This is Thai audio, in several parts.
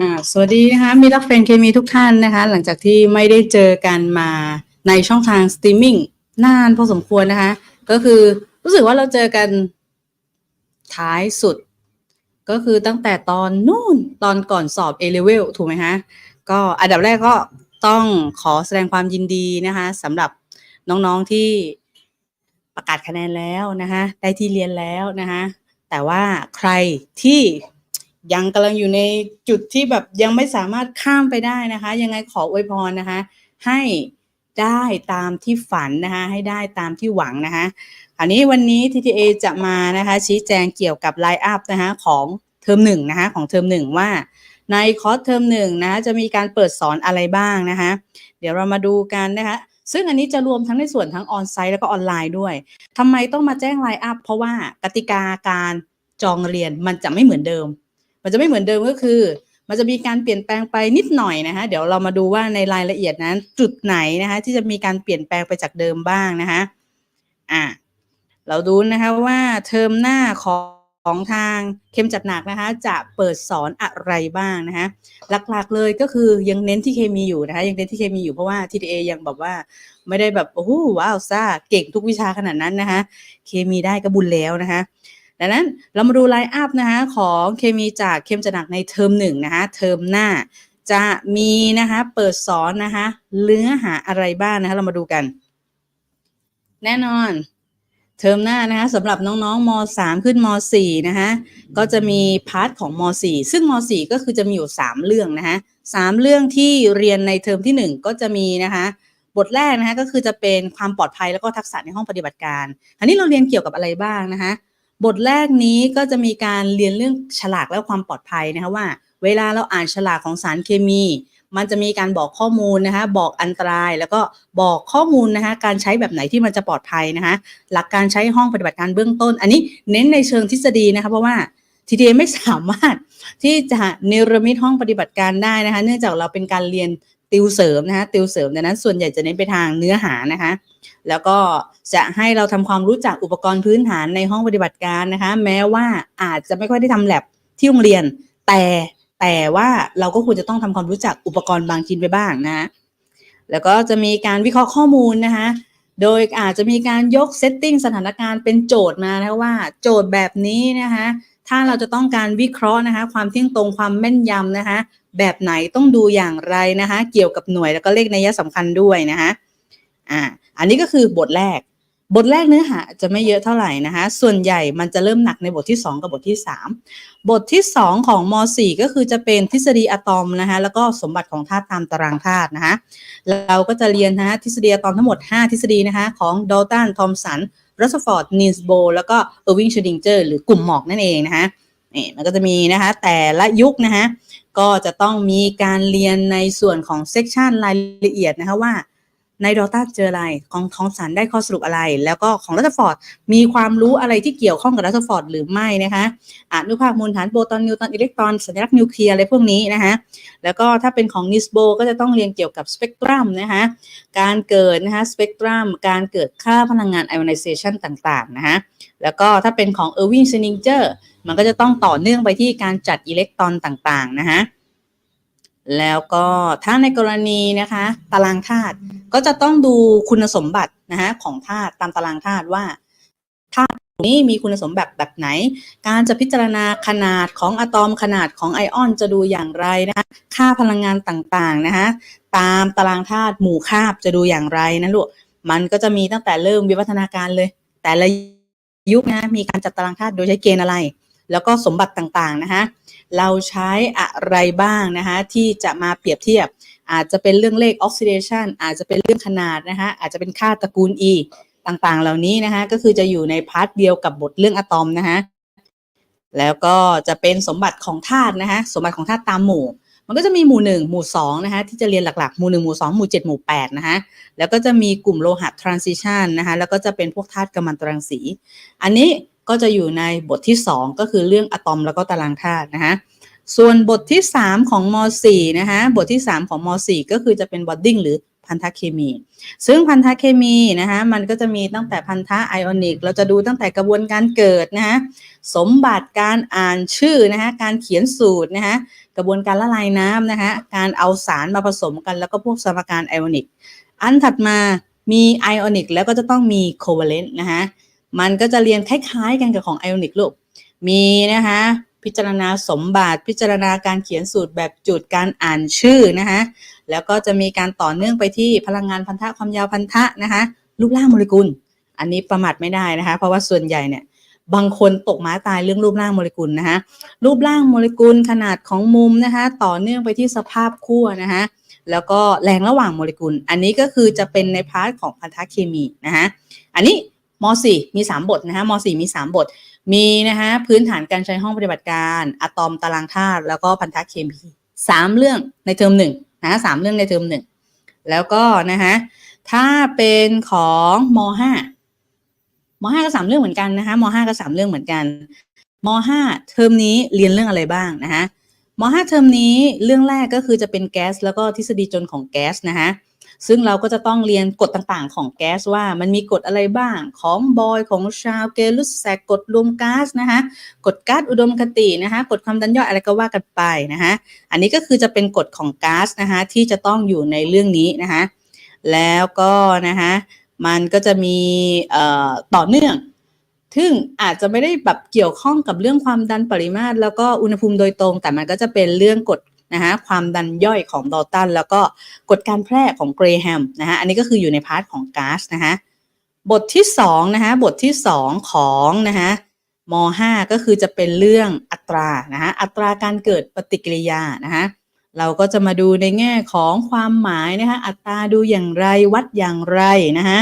อ่าสวัสดีนะคะมิรักเฟนเคมีทุกท่านนะคะ หลังจากที่ไม่ได้เจอกันมาในช่องทางสตรีมมิ่งนานพอสมควรนะคะ ก็คือรู้สึกว่าเราเจอกันท้ายสุด ก็คือตั้งแต่ตอนนู่นตอนก่อนสอบ A level ถูกไหมคะก็อันดับแรกก็ต้องขอแสดงความยินดีนะคะสำหรับน้องๆที่ประกาศคะแนนแล้วนะคะได้ที่เรียนแล้วนะคะแต่ว่าใครที่ ยังกำลังอยู่ในจุดที่แบบยังไม่สามารถข้ามไปได้นะคะ ยังไงขออวยพรนะคะ ให้ได้ตามที่ฝันนะคะ ให้ได้ตามที่หวังนะคะอันนี้วันนี้ TTA จะมานะคะ ชี้แจงเกี่ยวกับไลน์อัพนะคะของเทอมหนึ่งนะคะของเทอมหนึ่งว่า ในคอร์สเทอมหนึ่งนะคะจะมีการเปิดสอนอะไรบ้างนะคะ เดี๋ยวเรามาดูกันนะคะซึ่งอันนี้จะรวมทั้งในส่วนทั้งออนไซต์แล้วก็ออนไลน์ด้วยทำไมต้องมาแจ้งไลน์อัพเพราะว่ากติกาการจองเรียนมันจะไม่เหมือนเดิม มันจะไม่เหมือนเดิมก็คือ มันจะมีการเปลี่ยนแปลงไปนิดหน่อยนะคะเดี๋ยวเรามาดูว่าในรายละเอียดนั้นจุดไหนนะคะที่จะมีการเปลี่ยนแปลงไปจากเดิมบ้างนะคะอะเราดูนะคะว่าเทอมหน้าของของทางเข้มจัดหนักนะคะจะเปิดสอนอะไรบ้างนะคะหลักๆเลยก็คือยังเน้นที่เคมีอยู่นะคะยังเน้นที่เคมีอยู่เพราะว่า TTA ยังแบบว่าไม่ได้แบบโอ้โหว้าวซ่าเก่งทุกวิชาขนาดนั้นนะคะเคมีได้ก็บุญแล้วนะคะ ดังนั้นเรามาดูไลน์อัพนะคะของเคมีจากเข้มจะหนักในเทอมหนึ่งนะคะเทอมหน้าจะมีนะคะเปิดสอนนะคะเนื้อหาอะไรบ้างนะคะเรามาดูกัน แน่นอนเทอมหน้านะคะสำหรับน้องๆม .3 ขึ้นม .4 นะคะก็จะมีพาร์ทของม .4 ซึ่งม .4 ก็คือจะมีอยู่ 3 เรื่องนะคะสามเรื่องที่เรียนในเทอมที่ 1 ก็จะมีนะคะบทแรกนะคะก็คือจะเป็นความปลอดภัยแล้วก็ทักษะในห้องปฏิบัติการ อันนี้เราเรียนเกี่ยวกับอะไรบ้างนะคะ บทแรกนี้ก็จะมีการเรียนเรื่องฉลากและความปลอดภัยนะคะว่า เวลาเราอ่านฉลากของสารเคมี มันจะมีการบอกข้อมูลนะคะบอกอันตรายแล้วก็บอกข้อมูลนะคะการใช้แบบไหนที่มันจะปลอดภัยนะคะหลักการใช้ห้องปฏิบัติการเบื้องต้น อันนี้เน้นในเชิงทฤษฎีนะคะเพราะว่าทีเดีไม่สามารถที่จะเนรมิตห้องปฏิบัติการได้นะคะ เนื่องจากเราเป็นการเรียนติวเสริมนะคะติวเสริมดังนั้นส่วนใหญ่จะเน้นไปทางเนื้อหานะคะ แล้วก็จะให้เราทำความรู้จักอุปกรณ์พื้นฐานในห้องปฏิบัติการนะคะ แม้ว่าอาจจะไม่ค่อยได้ทำแลบที่โรงเรียน แต่แต่ว่าเราก็ควรจะต้องทำความรู้จักอุปกรณ์บางชิ้นไปบ้างนะแล้วก็จะมีการวิเคราะห์ข้อมูลนะคะโดยอาจจะมีการยกเซตติ้งสถานการณ์เป็นโจทย์มานะว่าโจทย์แบบนี้นะคะถ้าเราจะต้องการวิเคราะห์นะคะ ความเที่ยงตรงความแม่นยำนะคะ แบบไหนต้องดูอย่างไรนะคะ เกี่ยวกับหน่วยแล้วก็เลขนัยสำคัญด้วยนะคะ อ่าอันนี้ก็คือบทแรก บทแรกเนื้อหาจะไม่เยอะเท่าไหร่นะคะส่วนใหญ่มันจะเริ่มหนักในบทที่ 2 กับบทที่ 3 บทที่ 2 ของม .4 ก็คือจะเป็นทฤษฎีอะตอมนะคะแล้วก็สมบัติของธาตุตามตารางธาตุนะคะเราก็จะเรียนนะฮะทฤษฎีอะตอมทั้งหมด 5 ทฤษฎีนะคะของดอลตันทอมสันรัสฟอร์ดนิลส์โบแล้วก็เออร์วิงชดิงเจอร์หรือกลุ่มหมอกนั่นเองนะคะนี่มันก็จะมีนะคะแต่ละยุคนะคะก็จะต้องมีการเรียนในส่วนของเซกชันรายละเอียดนะคะว่า ในดอต้าเจออะไรของทองสันได้ข้อสรุปอะไร แล้วก็ของรัตฟอร์ดมีความรู้อะไรที่เกี่ยวข้องกับรัตฟอร์ดหรือไม่นะคะอนุภาคมูลฐานโปรตอนนิวตอนอิเล็กตรอนสัญลักษณ์นิวเคลียร์อะไรพวกนี้นะคะแล้วก็ถ้าเป็นของนิสโบก็จะต้องเรียนเกี่ยวกับสเปกตรัมนะคะการเกิดนะคะสเปกตรัมการเกิดค่าพลังงานไอออนไนเซชันต่างๆนะคะแล้วก็ถ้าเป็นของเออร์วินเซนิงเจอร์มันก็จะต้องต่อเนื่องไปที่การจัดอิเล็กตรอนต่างๆนะคะ แล้วก็ถ้าในกรณีนะคะตารางธาตุก็จะต้องดูคุณสมบัตินะคะของธาตุตามตารางธาตุว่าธาตุนี้มีคุณสมบัติแบบไหน การจะพิจารณาขนาดของอะตอมขนาดของไอออนจะดูอย่างไรนะคะค่าพลังงานต่างๆนะคะตามตารางธาตุหมู่คาบจะดูอย่างไรนะลูกมันก็จะมีตั้งแต่เริ่มวิวัฒนาการเลย แต่ละยุคนะมีการจัดตารางธาตุโดยใช้เกณฑ์อะไร แล้วก็สมบัติต่างๆนะคะเราใช้อะไรบ้างนะคะที่จะมาเปรียบเทียบ อาจจะเป็นเรื่องเลขออกซิเดชันอาจจะเป็นเรื่องขนาดนะคะอาจจะเป็นค่าตระกูล E ต่างๆ เหล่านี้นะคะก็คือจะอยู่ในพาร์ทเดียวกับบทเรื่องอะตอมนะคะแล้วก็จะเป็นสมบัติของธาตุนะคะสมบัติของธาตุตามหมู่ มันก็จะมีหมู่หนึ่งหมู่สองนะคะที่จะเรียนหลักๆ หมู่หนึ่งหมู่สองหมู่เจ็ดหมู่แปดนะคะแล้วก็จะมีกลุ่มโลหะทรานซิชันนะคะแล้วก็จะเป็นพวกธาตุกัมมันตรังสี อันนี้ ก็จะอยู่ในบทที่ 2 ก็คือเรื่องอะตอมแล้วก็ตารางธาตุนะคะส่วนบทที่ 3 ของม .4 นะคะบทที่ 3 ของม .4 ก็คือจะเป็นบอดดิ้งหรือพันธะเคมี ซึ่งพันธะเคมีนะคะมันก็จะมีตั้งแต่พันธะไอออนิก เราจะดูตั้งแต่กระบวนการเกิดนะคะสมบัติการอ่านชื่อนะคะการเขียนสูตรนะคะกระบวนการละลายน้ำนะคะการเอาสารมาผสมกันแล้วก็พวกสมการไอออนิก อันถัดมามีไอออนิกแล้วก็จะต้องมีโคเวเลนต์นะคะ มันก็จะเรียนคล้ายๆกันกับของไอออนิกลูก มีนะคะพิจารณาสมบัติ พิจารณาการเขียนสูตรแบบจุดการอ่านชื่อนะคะแล้วก็จะมีการต่อเนื่องไปที่พลังงานพันธะความยาวพันธะนะคะรูปร่างโมเลกุล อันนี้ประมาทไม่ได้นะคะ เพราะว่าส่วนใหญ่เนี่ยบางคนตกม้าตายเรื่องรูปร่างโมเลกุลนะคะรูปร่างโมเลกุลขนาดของมุมนะคะต่อเนื่องไปที่สภาพขั้วนะคะแล้วก็แรงระหว่างโมเลกุล อันนี้ก็คือจะเป็นในพาร์ทของพันธะเคมีนะคะอันนี้ ม .4 มี 3 บทนะคะม .4 มี 3 บท มีนะคะพื้นฐานการใช้ห้องปฏิบัติการอะตอมตารางธาตุแล้วก็พันธะเคมีสามเรื่องในเทอมหนึ่งนะสามเรื่องในเทอมหนึ่งแล้วก็นะคะถ้าเป็นของมห้ามห้าก็สามเรื่องเหมือนกันนะคะมห้าก็สามเรื่องเหมือนกันมห้าเทอมนี้เรียนเรื่องอะไรบ้างนะคะมห้าเทอมนี้เรื่องแรกก็คือจะเป็นแก๊สแล้วก็ทฤษฎีจนของแก๊สนะคะ ซึ่งเราก็จะต้องเรียนกฎต่างๆ ของแก๊สว่ามันมีกฎอะไรบ้างของบอยของชาวเกลุสแซกกฎรวมก๊าซนะคะกฎก๊าซอุดมคตินะคะกฎความดันย่อยอะไรก็ว่ากันไปนะคะอันนี้ก็คือจะเป็นกฎของก๊าซนะคะที่จะต้องอยู่ในเรื่องนี้นะคะแล้วก็นะคะมันก็จะมีต่อเนื่องซึ่งอาจจะไม่ได้แบบเกี่ยวข้องกับเรื่องความดันปริมาตร แล้วก็อุณหภูมิโดยตรง แต่มันก็จะเป็นเรื่องกฎ นะคะความดันย่อยของดอลตันแล้วก็กฎการแพร่ของเกรแฮมนะคะอันนี้ก็คืออยู่ในพาร์ทของก๊าซนะคะบทที่2นะคะบทที่ 2 ของนะคะม .5 ก็คือจะเป็นเรื่องอัตรานะคะอัตราการเกิดปฏิกิริยานะคะเราก็จะมาดูในแง่ของความหมายนะคะอัตราดูอย่างไรวัดอย่างไรนะคะ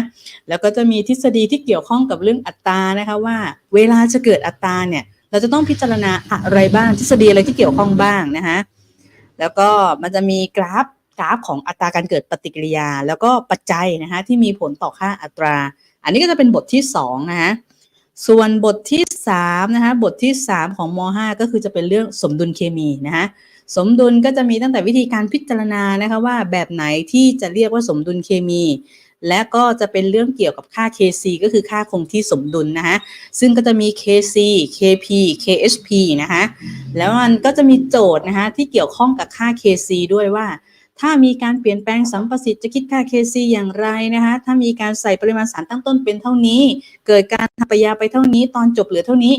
แล้วก็จะมีทฤษฎีที่เกี่ยวข้องกับเรื่องอัตรานะคะว่าเวลาจะเกิดอัตราเนี่ยเราจะต้องพิจารณาอะไรบ้างทฤษฎีอะไรที่เกี่ยวข้องบ้างนะคะ แล้วก็มันจะมีกราฟกราฟของอัตราการเกิดปฏิกิริยา แล้วก็ปัจจัยนะคะที่มีผลต่อค่าอัตรา อันนี้ก็จะเป็นบทที่2นะคะส่วนบทที่3นะคะบทที่ 3 ของม .5 ก็คือจะเป็นเรื่องสมดุลเคมีนะคะสมดุลก็จะมีตั้งแต่วิธีการพิจารณานะคะว่าแบบไหนที่จะเรียกว่าสมดุลเคมี และก็จะเป็นเรื่องเกี่ยวกับค่า Kc ก็คือค่าคงที่สมดุลนะคะซึ่งก็จะมี Kc Kp Khp นะคะแล้วมันก็จะมีโจทย์นะคะที่เกี่ยวข้องกับค่า Kc ด้วยว่า ถ้ามีการเปลี่ยนแปลงสัมประสิทธิ์จะคิดค่า Kc อย่างไรนะคะถ้ามีการใส่ปริมาณสารตั้งต้นเป็นเท่านี้ เกิดการทำปฏิกิริยาไปเท่านี้ ตอนจบเหลือเท่านี้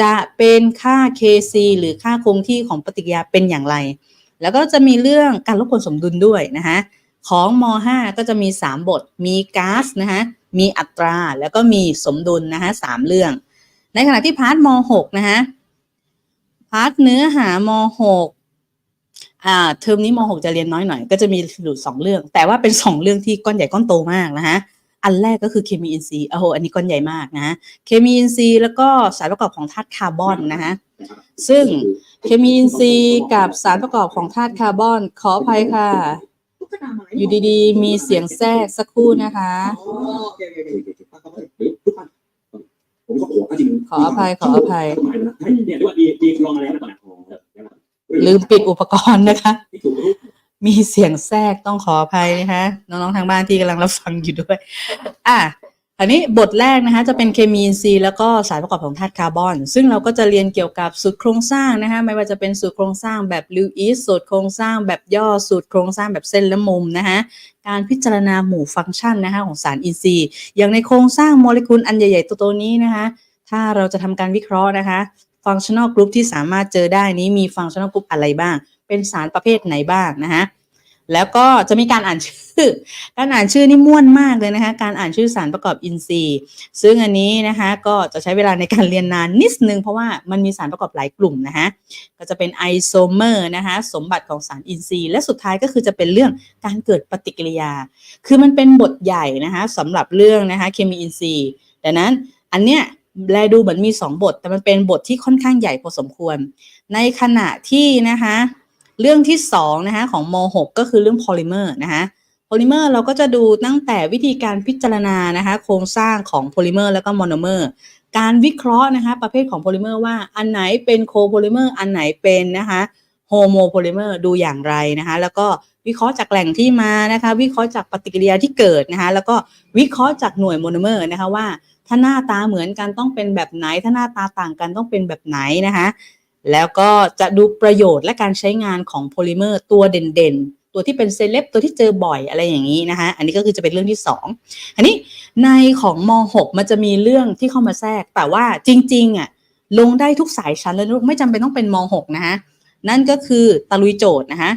จะเป็นค่า Kc หรือค่าคงที่ของปฏิกิริยาเป็นอย่างไร แล้วก็จะมีเรื่องการลดผลสมดุลด้วยนะคะ ของม .5 ก็จะมี 3 บท มีก๊าซนะคะมีอัตรา แล้วก็มีสมดุลนะคะสามเรื่อง ในขณะที่พาร์ทม .6 นะคะพาร์ทเนื้อหาม .6 อ่าเทอมนี้ม .6 จะเรียนน้อยหน่อย ก็จะมีอยู่สองเรื่อง แต่ว่าเป็นสองเรื่องที่ก้อนใหญ่ก้อนโตมากนะคะอันแรกก็คือเคมีอินทรีย์โอ้โหอันนี้ก้อนใหญ่มากนะ เคมีอินทรีย์แล้วก็สารประกอบของธาตุคาร์บอนนะคะซึ่งเคมีอินทรีย์กับสารประกอบของธาตุคาร์บอนขออภัยค่ะ อยู่ดีๆ มีเสียงแทรกสักครู่นะคะ ผมก็โอ้ก็จริงขออภัยขออภัยเนี่ยเรียกว่าดีดีลองอะไรนะก่อนลืมปิดอุปกรณ์นะคะ มีเสียงแทรกต้องขออภัยนะคะ น้องๆทางบ้านที่กำลังรับฟังอยู่ด้วย อะ อันนี้บทแรกนะคะจะเป็นเคมีอินทรีย์แล้วก็สารประกอบของธาตุคาร์บอน ซึ่งเราก็จะเรียนเกี่ยวกับสูตรโครงสร้างนะคะไม่ว่าจะเป็นสูตรโครงสร้างแบบลิวอิสสูตรโครงสร้างแบบย่อสูตรโครงสร้างแบบเส้นและมุมนะคะการพิจารณาหมู่ฟังก์ชันนะคะของสารอินทรีย์ อย่างในโครงสร้างโมเลกุลอันใหญ่ๆตัวนี้นะคะถ้าเราจะทำการวิเคราะห์นะคะฟังชั่น a ลกรุ๊ปที่สามารถเจอได้นี้มีฟังชั่น a ลกรุ๊ปอะไรบ้าง เป็นสารประเภทไหนบ้างนะคะ แล้วก็จะมีการอ่านชื่อ การอ่านชื่อนี่ม่วนมากเลยนะคะ การอ่านชื่อสารประกอบอินทรีย์ ซึ่งอันนี้นะคะก็จะใช้เวลาในการเรียนนานนิดนึง เพราะว่ามันมีสารประกอบหลายกลุ่มนะคะก็จะเป็นไอโซเมอร์นะคะสมบัติของสารอินทรีย์ และสุดท้ายก็คือจะเป็นเรื่องการเกิดปฏิกิริยา คือมันเป็นบทใหญ่นะคะสำหรับเรื่องนะคะเคมีอินทรีย์ดังนั้นอันเนี้ยแลดูเหมือนมี 2 บท แต่มันเป็นบทที่ค่อนข้างใหญ่พอสมควร ในขณะที่นะคะ เรื่องที่2นะคะของม .6 ก็คือเรื่องโพลิเมอร์นะคะโพลิเมอร์เราก็จะดูตั้งแต่วิธีการพิจารณานะคะโครงสร้างของโพลิเมอร์แล้วก็โมโนเมอร์การวิเคราะห์นะคะประเภทของโพลิเมอร์ว่าอันไหนเป็นโคโพลิเมอร์อันไหนเป็นนะคะโฮโมโพลิเมอร์ดูอย่างไรนะคะแล้วก็วิเคราะห์จากแหล่งที่มานะคะวิเคราะห์จากปฏิกิริยาที่เกิดนะคะแล้วก็วิเคราะห์จากหน่วยโมโนเมอร์นะคะว่าถ้าหน้าตาเหมือนกันต้องเป็นแบบไหน ถ้าหน้าตาต่างกันต้องเป็นแบบไหนนะคะ แล้วก็จะดูประโยชน์และการใช้งานของโพลิเมอร์ตัวเด่นๆ ตัวที่เป็นเซเลบตัวที่เจอบ่อยอะไรอย่างนี้นะคะอันนี้ก็คือจะเป็นเรื่องที่ 2 อันนี้ในของม .6 มันจะมีเรื่องที่เข้ามาแทรก แต่ว่าจริงๆอะลงได้ทุกสายชั้นเลยลูกไม่จำเป็นต้องเป็นม .6 นะคะนั่นก็คือตะลุยโจทย์นะคะ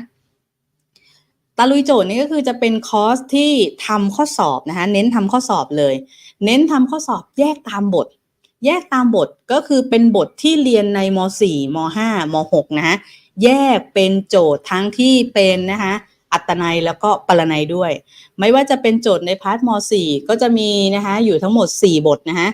ตะลุยโจทย์นี่ก็คือจะเป็นคอร์สที่ทำข้อสอบนะคะเน้นทำข้อสอบเลย เน้นทำข้อสอบแยกตามบท แยกตามบทก็คือเป็นบทที่เรียนในม .4 ม .5 ม .6 นะคะแยกเป็นโจทย์ทั้งที่เป็นนะคะอัตนัยแล้วก็ปรนัยด้วย ไม่ว่าจะเป็นโจทย์ในพาร์ทม .4 ก็จะมีนะคะอยู่ทั้งหมด 4 บทนะคะ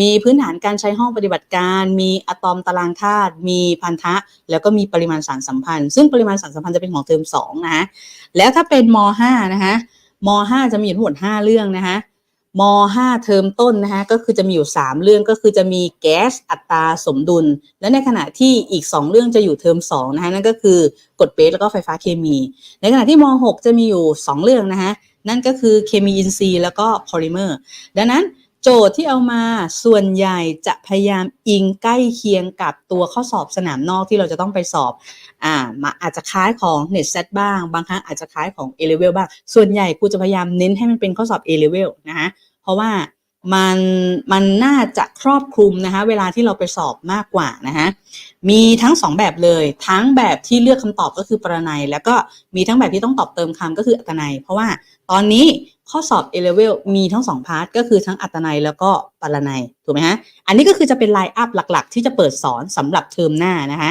มีพื้นฐานการใช้ห้องปฏิบัติการ มีอะตอมตารางธาตุ มีพันธะ แล้วก็มีปริมาณสารสัมพันธ์ ซึ่งปริมาณสารสัมพันธ์จะเป็นของเทอม2นะคะแล้วถ้าเป็นม .5 นะคะม .5 จะมีทั้งหมด 5 เรื่องนะคะ ม .5 เทอมต้นนะคะก็คือจะมีอยู่ 3 เรื่องก็คือจะมีแก๊สอัตราสมดุล และในขณะที่อีก 2 เรื่องจะอยู่เทอม2นะคะนั่นก็คือกฎเบสแล้วก็ไฟฟ้าเคมี ในขณะที่ม .6 จะมีอยู่ 2 เรื่องนะคะนั่นก็คือเคมีอินทรีย์แล้วก็โพลิเมอร์ดังนั้น โจทย์ที่เอามาส่วนใหญ่จะพยายามอิงใกล้เคียงกับตัวข้อสอบสนามนอกที่เราจะต้องไปสอบ อ่ามาอาจจะคล้ายของ Net Set บ้าง บางครั้งอาจจะคล้ายของ A Level บ้าง ส่วนใหญ่ครูจะพยายามเน้นให้มันเป็นข้อสอบ A Level นะคะเพราะว่ามันมันน่าจะครอบคลุมนะคะเวลาที่เราไปสอบมากกว่านะคะมีทั้งสองแบบเลย ทั้งแบบที่เลือกคำตอบก็คือประนัย แล้วก็มีทั้งแบบที่ต้องตอบเติมคำก็คืออัตนัย เพราะว่าตอนนี้ ข้อสอบ A level มีทั้งสองพาร์ทก็คือทั้งอัตนัยแล้วก็ปรนัยถูกไหมฮะ อันนี้ก็คือจะเป็นไลน์อัพหลัก ๆ ที่จะเปิดสอนสำหรับเทอมหน้านะคะ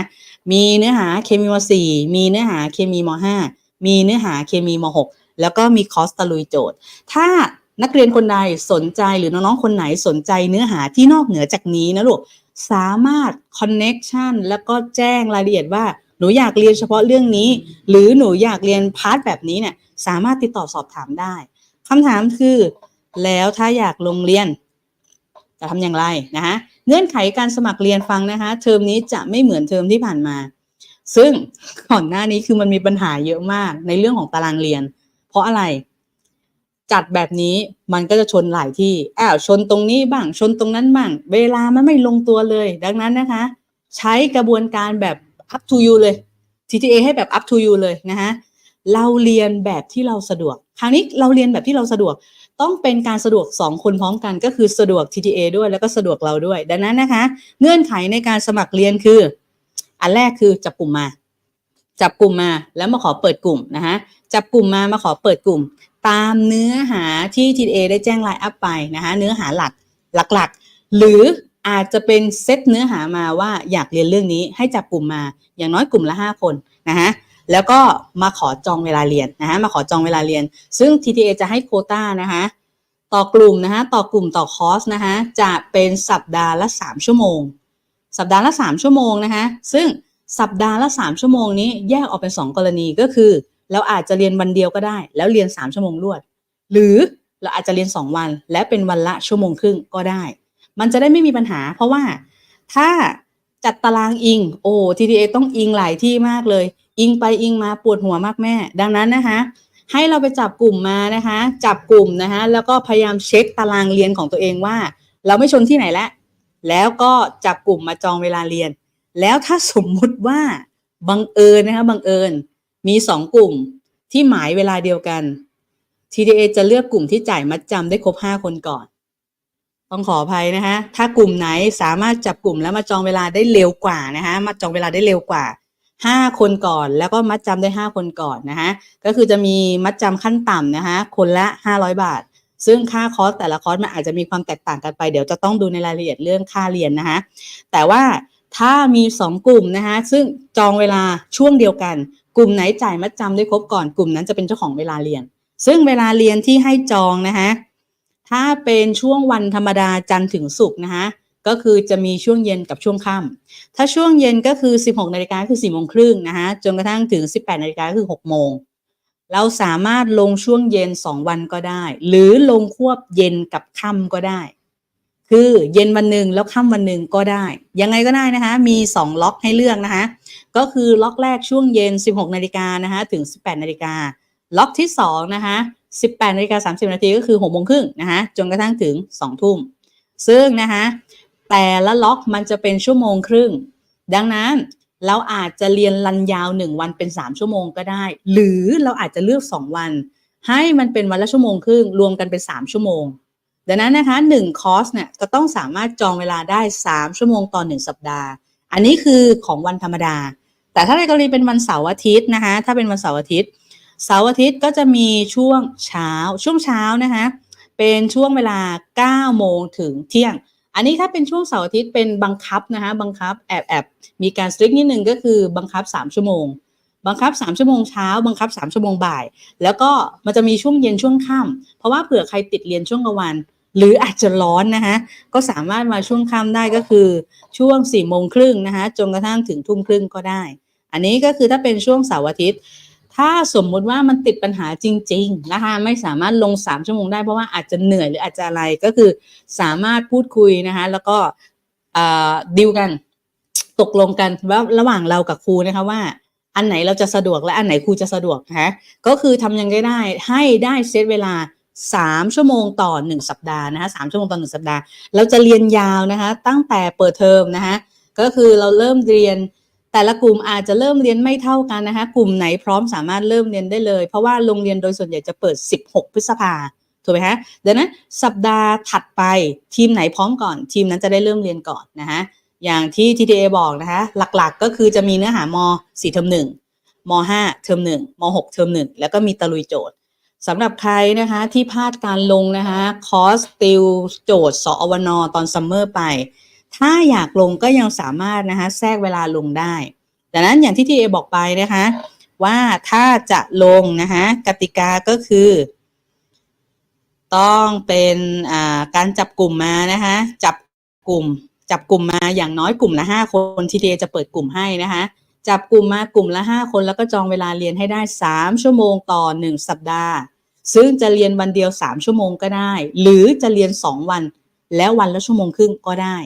มีเนื้อหาเคมีม .4 มีเนื้อหาเคมีม .5 มีเนื้อหาเคมีม .6 แล้วก็มีคอร์สตะลุยโจทย์ ถ้านักเรียนคนใดสนใจหรือน้องๆ คนไหนสนใจเนื้อหาที่นอกเหนือจากนี้นะลูกสามารถ connection แล้วก็แจ้งรายละเอียดว่าหนูอยากเรียนเฉพาะเรื่องนี้ หรือหนูอยากเรียนพาร์ทแบบนี้เนี่ยสามารถติดต่อสอบถามได้ คำถามคือ แล้วถ้าอยากลงเรียน จะทำอย่างไรนะคะเงื่อนไขการสมัครเรียนฟังนะคะ เทอมนี้จะไม่เหมือนเทอมที่ผ่านมา ซึ่งก่อนหน้านี้คือมันมีปัญหาเยอะมากในเรื่องของตารางเรียน เพราะอะไร จัดแบบนี้มันก็จะชนหลายที่อ้าวชนตรงนี้บ้างชนตรงนั้นบ้างเวลามันไม่ลงตัวเลย ดังนั้นนะคะ ใช้กระบวนการแบบ up to you เลย TTA ให้แบบ up to you เลยนะคะเราเรียนแบบที่เราสะดวก คราวนี้เราเรียนแบบที่เราสะดวกต้องเป็นการสะดวก 2 คนพร้อมกันก็คือสะดวก TTA ด้วยแล้วก็สะดวกเราด้วย ดังนั้นนะคะ เงื่อนไขในการสมัครเรียนคือ อันแรกคือจับกลุ่มมา จับกลุ่มมาแล้วมาขอเปิดกลุ่มนะคะจับกลุ่มมามาขอเปิดกลุ่ม ตามเนื้อหาที่ TDA ได้แจ้งไลน์อัพไปนะคะเนื้อหาหลักหลักๆ หรืออาจจะเป็นเซตเนื้อหามาว่าอยากเรียนเรื่องนี้ให้จับกลุ่มมาอย่างน้อยกลุ่มละ 5 คนนะคะ แล้วก็มาขอจองเวลาเรียนนะคะมาขอจองเวลาเรียน ซึ่ง TTA จะให้โคต้านะคะต่อกลุ่มนะคะต่อกลุ่มต่อคอร์สนะคะจะเป็นสัปดาห์ละ 3 ชั่วโมง สัปดาห์ละ 3 ชั่วโมงนะคะซึ่งสัปดาห์ละ 3 ชั่วโมงนี้แยกออกเป็น 2 กรณีก็คือ เราอาจจะเรียนวันเดียวก็ได้ แล้วเรียน 3 ชั่วโมงรวด หรือเราอาจจะเรียน 2 วัน และเป็นวันละชั่วโมงครึ่งก็ได้ มันจะได้ไม่มีปัญหา เพราะว่าถ้าจัดตารางอิงโอ้ TTA ต้องอิงหลายที่มากเลย อิงไปอิงมาปวดหัวมากแม่ ดังนั้นนะคะ ให้เราไปจับกลุ่มมานะคะ จับกลุ่มนะคะ แล้วก็พยายามเช็คตารางเรียนของตัวเองว่า เราไม่ชนที่ไหนแล้วแล้วก็จับกลุ่มมาจองเวลาเรียน แล้วถ้าสมมุติว่าบังเอิญนะคะบังเอิญมีสองกลุ่มที่หมายเวลาเดียวกัน TDA จะเลือกกลุ่มที่จ่ายมัดจำได้ครบ 5 คนก่อน ต้องขออภัยนะคะ ถ้ากลุ่มไหนสามารถจับกลุ่มแล้วมาจองเวลาได้เร็วกว่านะคะ มาจองเวลาได้เร็วกว่า 5คนก่อนแล้วก็มัดจำได้5คนก่อนนะคะก็คือจะมีมัดจำขั้นต่ำนะคะคนละ500บาท ซึ่งค่าคอร์สแต่ละคอร์สมันอาจจะมีความแตกต่างกันไป เดี๋ยวจะต้องดูในรายละเอียดเรื่องค่าเรียนนะคะแต่ว่าถ้ามี 2 กลุ่มนะคะซึ่งจองเวลาช่วงเดียวกัน กลุ่มไหนจ่ายมัดจำได้ครบก่อนกลุ่มนั้นจะเป็นเจ้าของเวลาเรียน ซึ่งเวลาเรียนที่ให้จองนะคะถ้าเป็นช่วงวันธรรมดาจันทร์ถึงศุกร์นะคะ ก็คือจะมีช่วงเย็นกับช่วงค่ำถ้าช่วงเย็นก็คือ 16นาฬิกาคือ4โมงครึ่งนะคะจนกระทั่งถึง 18นาฬิกาคือ6โมงเราสามารถลงช่วงเย็น 2 วันก็ได้ หรือลงควบเย็นกับค่ำก็ได้ คือเย็นวันหนึ่งแล้วค่ำวันหนึ่งก็ได้ ยังไงก็ได้นะคะมี 2 ล็อกให้เลือกนะคะก็คือล็อกแรกช่วงเย็น 16นาฬิกานะคะถึง 18นาฬิกาล็อกที่2นะคะ18นาฬิกา30นาทีก็คือ6โมงครึ่งนะคะจนกระทั่งถึง 2 ทุ่มซึ่งนะคะ แต่ละล็อกมันจะเป็นชั่วโมงครึ่ง ดังนั้นเราอาจจะเรียนรันยาว 1 วันเป็น 3 ชั่วโมงก็ได้ หรือเราอาจจะเลือก 2 วัน ให้มันเป็นวันละชั่วโมงครึ่ง รวมกันเป็น 3 ชั่วโมง ดังนั้นนะคะ1คอร์สเนี่ยจะต้องสามารถจองเวลาได้ 3 ชั่วโมงต่อ 1 สัปดาห์ อันนี้คือของวันธรรมดา แต่ถ้าในกรณีเป็นวันเสาร์อาทิตย์นะคะถ้าเป็นวันเสาร์อาทิตย์เสาร์อาทิตย์ก็จะมีช่วงเช้าช่วงเช้านะคะเป็นช่วงเวลา 9 โมงถึงเที่ยง อันนี้ถ้าเป็นช่วงเสาร์อาทิตย์เป็นบังคับนะคะบังคับแอบแอบมีการสตริกนิดนึงก็คือบังคับ 3 ชั่วโมง บังคับ 3 ชั่วโมงเช้า บังคับ 3 ชั่วโมงบ่าย แล้วก็มันจะมีช่วงเย็นช่วงค่ำเพราะว่าเผื่อใครติดเรียนช่วงกลางวัน หรืออาจจะร้อนนะคะก็สามารถมาช่วงค่ำได้ก็คือช่วง4โมงครึ่งนะคะจนกระทั่งถึงทุ่มครึ่งก็ได้ อันนี้ก็คือถ้าเป็นช่วงเสาร์อาทิตย์ ถ้าสมมุติว่ามันติดปัญหาจริง ๆ นะคะ ไม่สามารถลง 3 ชั่วโมงได้เพราะว่าอาจจะเหนื่อยหรืออาจจะอะไรก็คือสามารถพูดคุยนะคะ แล้วก็ดิวกันตกลงกันว่าระหว่างเรากับครูนะคะว่า อันไหนเราจะสะดวกและอันไหนครูจะสะดวกนะคะก็คือทำยังไงได้ให้ได้เซตเวลา3ชั่วโมงต่อ1สัปดาห์นะคะสชั่วโมงต่อ1สัปดาห์ เราจะเรียนยาวนะคะ ตั้งแต่เปิดเทอมนะคะ ก็คือเราเริ่มเรียน แต่ละกลุ่มอาจจะเริ่มเรียนไม่เท่ากันนะคะกลุ่มไหนพร้อมสามารถเริ่มเรียนได้เลย เพราะว่าโรงเรียนโดยส่วนใหญ่จะเปิด 16 พฤษภาถูกไหมคะดังนั้นสัปดาห์ถัดไปทีมไหนพร้อมก่อน ทีมนั้นจะได้เริ่มเรียนก่อนนะคะอย่างที่ TTA บอกนะคะหลักๆก็คือจะมีเนื้อหาม 4 เทอม1ม 5 เทอม1ม 6 เทอม1 แล้วก็มีตะลุยโจทย์สำหรับใครนะคะที่พลาดการลงนะคะคอร์สติวโจทย์สอวนตอนซัมเมอร์ไป ถ้าอยากลงก็ยังสามารถนะคะแทรกเวลาลงได้ดังนั้นอย่างที่ทีเอบอกไปนะคะว่าถ้าจะลงนะคะกติกาก็คือ ต้องเป็นการจับกลุ่มมานะคะจับกลุ่ม จับกลุ่มมาอย่างน้อยกลุ่มละห้าคนทีเอจะเปิดกลุ่มให้นะคะจับกลุ่มมากลุ่มละห้าคนแล้วก็จองเวลาเรียนให้ได้สามชั่วโมงต่อหนึ่งสัปดาห์ ซึ่งจะเรียนวันเดียวสามชั่วโมงก็ได้ หรือจะเรียนสองวันแล้ววันละชั่วโมงครึ่งก็ได้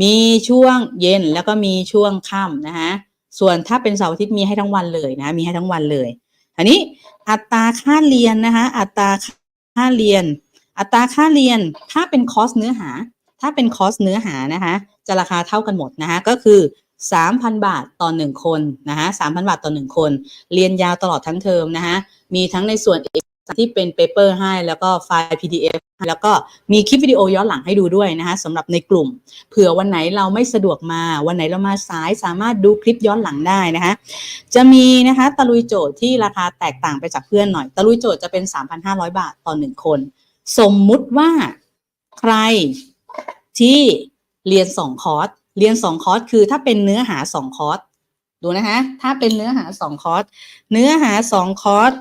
มีช่วงเย็นแล้วก็มีช่วงค่ำนะคะส่วนถ้าเป็นเสาร์อาทิตย์มีให้ทั้งวันเลยนะ มีให้ทั้งวันเลยอันนี้อัตราค่าเรียนนะคะ อัตราค่าเรียน อัตราค่าเรียนถ้าเป็นคอร์สเนื้อหา ถ้าเป็นคอร์สเนื้อหานะคะจะราคาเท่ากันหมดนะคะก็คือ 3,000 บาทต่อ 1 คนนะคะ3,000 บาทต่อ 1 คน เรียนยาวตลอดทั้งเทอมนะคะมีทั้งในส่วนเอก ที่เป็นเปเปอร์ให้แล้วก็ไฟล์ PDF แล้วก็มีคลิปวิดีโอย้อนหลังให้ดูด้วยนะคะสำหรับในกลุ่ม เผื่อวันไหนเราไม่สะดวกมาวันไหนเรามาสายสามารถดูคลิปย้อนหลังได้นะคะจะมีนะคะตะลุยโจทย์ที่ราคาแตกต่างไปจากเพื่อนหน่อย ตะลุยโจทย์จะเป็น 3,500 บาทต่อหนึ่งคน สมมุติว่าใครที่เรียนสองคอร์สเรียนสองคอร์สคือถ้าเป็นเนื้อหาสองคอร์สดูนะคะถ้าเป็นเนื้อหาสองคอร์สเนื้อหาสองคอร์ส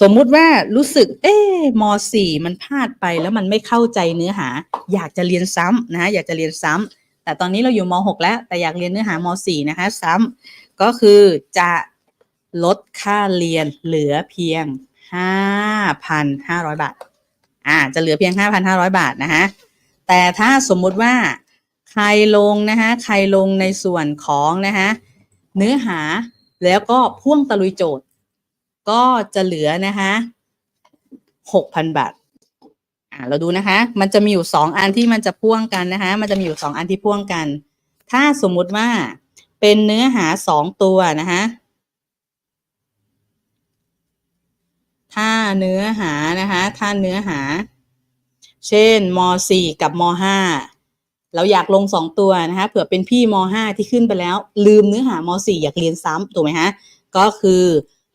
สมมุติว่ารู้สึก เอ๊มสี่มันพลาดไปแล้วมันไม่เข้าใจเนื้อหา อยากจะเรียนซ้ำนะอยากจะเรียนซ้ำแต่ตอนนี้เราอยู่มหกแล้ว แต่อยากเรียนเนื้อหามสี่นะคะ ซ้ำก็คือจะลดค่าเรียนเหลือเพียงห้าพันห้าร้อยบาท อ่า จะเหลือเพียงห้าพันห้าร้อยบาทนะคะแต่ถ้าสมมุติว่าใครลงนะคะใครลงในส่วนของนะคะเนื้อหาแล้วก็พ่วงตะลุยโจทย์ ก็จะเหลือนะคะหกพันบาท อ่าเราดูนะคะ มันจะมีอยู่สองอันที่มันจะพ่วงกันนะคะ มันจะมีอยู่สองอันที่พ่วงกัน ถ้าสมมุติว่าเป็นเนื้อหาสองตัวนะคะถ้าเนื้อหานะคะถ้าเนื้อหา เช่นม .4 กับม .5 เราอยากลงสองตัวนะคะเผื่อเป็นพี่ม .5 ที่ขึ้นไปแล้ว ลืมเนื้อหาม .4 อยากเรียนซ้ำถูกไหมฮะก็คือ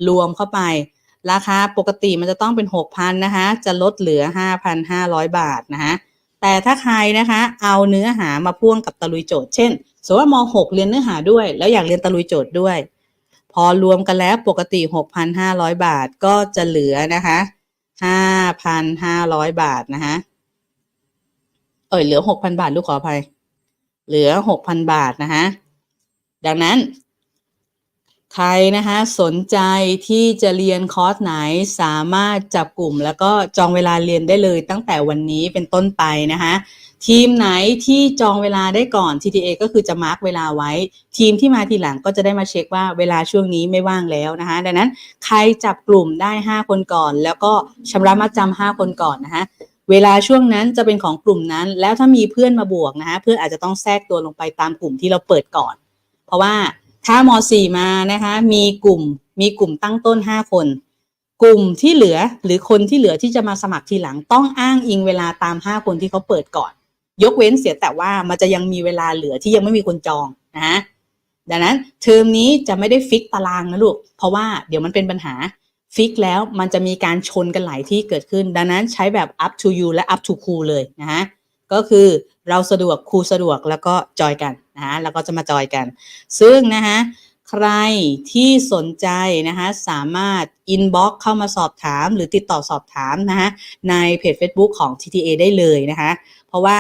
รวมเข้าไป ราคาปกติมันจะต้องเป็น 6,000นะคะจะลดเหลือ 5,500 บาทนะคะแต่ถ้าใครนะคะ เอาเนื้อหามาพ่วงกับตะลุยโจทย์เช่นสมมติว่าม6เรียนเนื้อหาด้วย แล้วอยากเรียนตะลุยโจทย์ด้วย พอรวมกันแล้วปกติ 6,500 บาทก็จะเหลือนะคะ5,500 บาทนะคะเอ่ยเหลือ 6,000 บาทลูกขออภัย เหลือ 6,000 บาทนะคะดังนั้น ใครนะคะสนใจที่จะเรียนคอร์สไหนสามารถจับกลุ่ม แล้วก็จองเวลาเรียนได้เลยตั้งแต่วันนี้เป็นต้นไปนะคะทีมไหนที่จองเวลาได้ก่อน TTA ก็คือจะมาร์กเวลาไว้ ทีมที่มาทีหลังก็จะได้มาเช็คว่าเวลาช่วงนี้ไม่ว่างแล้วนะคะ ดังนั้นใครจับกลุ่มได้ 5 คนก่อน แล้วก็ชำระมัดจำ5คนก่อนนะคะเวลาช่วงนั้นจะเป็นของกลุ่มนั้น แล้วถ้ามีเพื่อนมาบวกนะคะเพื่อนอาจจะต้องแทรกตัวลงไปตามกลุ่มที่เราเปิดก่อน เพราะว่า ถ้าม4มานะคะมีกลุ่มมีกลุ่มตั้งต้น5คน กลุ่มที่เหลือหรือคนที่เหลือที่จะมาสมัครทีหลังต้องอ้างอิงเวลาตาม5คนที่เขาเปิดก่อน ยกเว้นเสียแต่ว่ามันจะยังมีเวลาเหลือที่ยังไม่มีคนจองนะดังนั้นเทอมนี้จะไม่ได้ฟิกตารางนะลูก เพราะว่าเดี๋ยวมันเป็นปัญหาฟิกแล้วมันจะมีการชนกันหลายที่เกิดขึ้น ดังนั้นใช้แบบ up to you และ up to ครูเลยนะฮะ ก็คือเราสะดวกครูสะดวกแล้วก็จอยกันนะฮะแล้วก็จะมาจอยกัน ซึ่งนะฮะใครที่สนใจนะคะสามารถอินบ็อกเข้ามาสอบถามหรือติดต่อสอบถามนะคะในเพจ Facebook ของ TTA ได้เลยนะคะเพราะว่า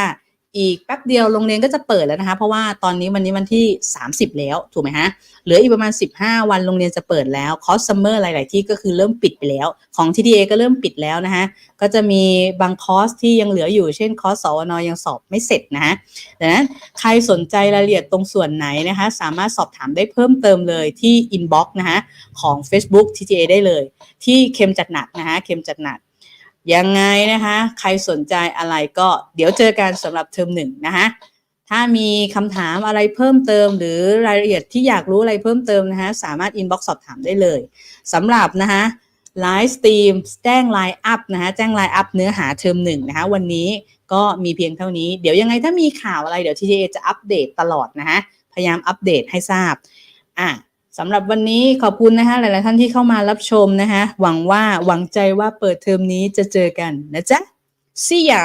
อีกแป๊บเดียวโรงเรียนก็จะเปิดแล้วนะคะ เพราะว่าตอนนี้วันนี้วันที่ 30 แล้วถูกไหมฮะเหลืออีกประมาณ 15 วันโรงเรียนจะเปิดแล้วคอร์สซัมเมอร์หลาย ๆ ที่ก็คือเริ่มปิดไปแล้ว ของ TTA ก็เริ่มปิดแล้วนะคะก็จะมีบางคอร์สที่ยังเหลืออยู่เช่นคอร์สสวนยังสอบไม่เสร็จนะฮะดังนั้นใครสนใจรายละเอียดตรงส่วนไหนนะคะ สามารถสอบถามได้เพิ่มเติมเลยที่ inbox นะคะของ Facebook TTA ได้เลย ที่เข็มจัดหนักนะคะเข็มจัดหนัก ยังไงนะคะ ใครสนใจอะไรก็เดี๋ยวเจอกันสำหรับเทอมหนึ่งนะคะถ้ามีคำถามอะไรเพิ่มเติม หรือรายละเอียดที่อยากรู้อะไรเพิ่มเติมนะคะสามารถ inbox สอบถามได้เลยสำหรับนะคะไลฟ์สตรีมแจ้งไลน์อัพนะคะแจ้งไลน์อัพเนื้อหาเทอมหนึ่งนะคะวันนี้ก็มีเพียงเท่านี้ เดี๋ยวยังไงถ้ามีข่าวอะไรเดี๋ยว TTA จะอัปเดตตลอดนะคะพยายามอัปเดตให้ทราบอะ สำหรับวันนี้ขอบคุณนะคะหลาย ๆ ท่านที่เข้ามารับชมนะคะหวังว่าหวังใจว่าเปิดเทอมนี้จะเจอกันนะจ๊ะ see ya